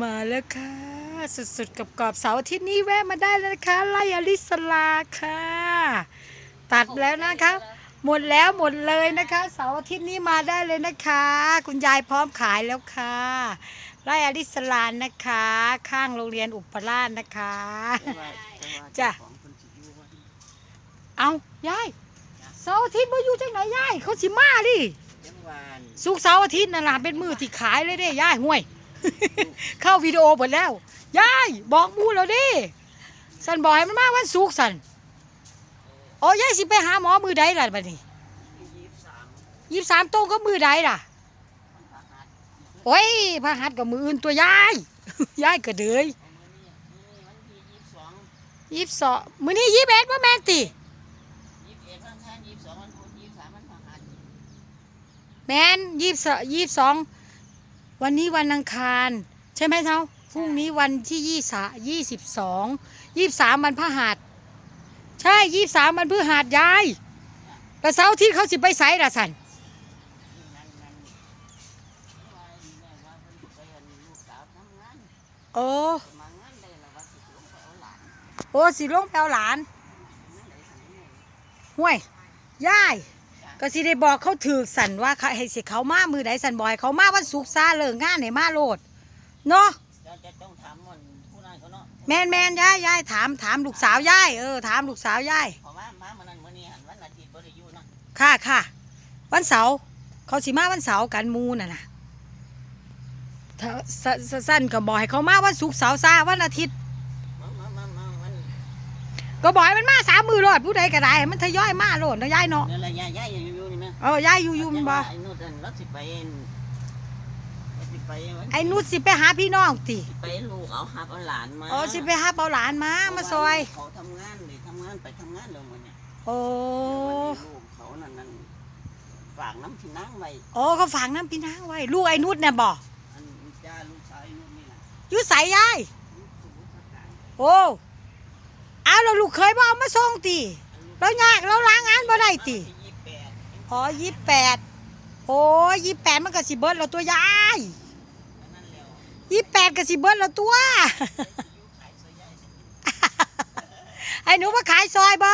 มาแล้วค่ะ สุดๆกับกรอบเสาร์อาทิตย์นี้แวะมาได้แล้วนะคะไล่อลิสลาค่ะ ตัดแล้วนะคะ หมดแล้วหมดเลยนะคะเสาร์อาทิตย์นี้มาได้เลยนะคะ คุณยายพร้อมขายแล้วค่ะไล่อลิสลานนะคะ ข้างโรงเรียนอุปราชนะคะจ้ะเอายายเสาร์อาทิตย์มาอยู่จังไหนยายเขาสิมาดิจังหวานสุกร์เสาร์อาทิตย์นั่นล่ะเป็นมือที่ขายเลยเด้ยายห่วย เข้าวิดีโอหมดแล้วยายบอกมูแล้วดิสันบอกให้มันมาวันศุกสันโอ้ยายสิไปหาหมอมือใดล่ะบัดนี้ยี่สิบสามตรงก็มือใดล่ะโอ้ยพระหัสกับมืออื่นตัวยายยายก็เดยเอามื้อยี่สิบสองยี่สิบสองมือนี้ยี่สิบเอ็ดว่าแม่นติยี่สิบเอ็ดวันยี่สิบสองวันพุธยี่สิบสามวันพฤหัสแมนยี่สิบยี่สิบสอง วันนี้วันอังคาร ใช่ไหมเท่าพรุ่งนี้วันที่ยี่สายี่สิบสองยี่สามวันพฤหัสใช่ยี่สามวันพฤหัสยายแล้วเสาร์อาที่เขาสิไปไสล่ะสันนี่นั่นนั่นว่าอีแม่ว่าเพิ่นไปอันลูกสาวทำงานโอ้สิลงไปเอาหลานโอ้สิลงไปเอาหลานห่วยยาย ก็สิได้บอกเขาถือสันว่าเขาให้สิเขามามือใดสันบอยเขามาวันศุกร์ซาเลิกงานให้มาโลดเนาะจะจะต้องถามมันผู้นั้นเขาเนาะแมนแมนยายยายถามถามลูกสาวยายเออถามลูกสาวยายเพราะว่ามามื้อนั้นมื้อนี้หันวันอาทิตย์บ่ได้อยู่นะค่ะค่ะ วันเสาร์เขาสิมาวันเสาร์กันหมูน่ะนะถ้าสสสั้นก็บอกให้เขามาวันศุกร์เสาร์ซาวันอาทิตย์ มามามามามัน ก็บอกให้มันมาสามมือโลดผู้ใดก็ได้ให้มันทยอยมาโลดเนาะยายเนาะนั่นแหละยายยายอยู่อยู่นี่แม่เออยายอยู่อยู่มันบ่ไอ้นู่นนั่นเราสิไปเอ็นเราสิไปวันไอ้นุชสิไปหาพี่น้องติไปลูกเอาหับเอาหลานมาอ๋อสิไปหาเอาหลานมามาซอย เขาทำงานเลยทำงานไปทำงานเลยวันนี้โอ้ลูกเขานั่นนั่นฝากน้ำที่นั่งไว้โอ้เขาฝังน้ำพี่นางไว้ลูกไอ้นุชเนี่ยบอกอันจ้าลูกชายนู่นนี่นะอยู่ใส่ยายลูกสมุทรปราการโอ้ เอาเราลูกเคยบ่เอามาส่งตีเรายากเราล้างงานบ่ได้ติยี่สิบแปดอ๋อยี่แปดโอ้ยี่แปดมันก็สิเบิร์ดเราตัวยายนั่นแล้วยี่แปดก็สิเบิร์ดเราตัวไอ้หนูมาขายซอยบ่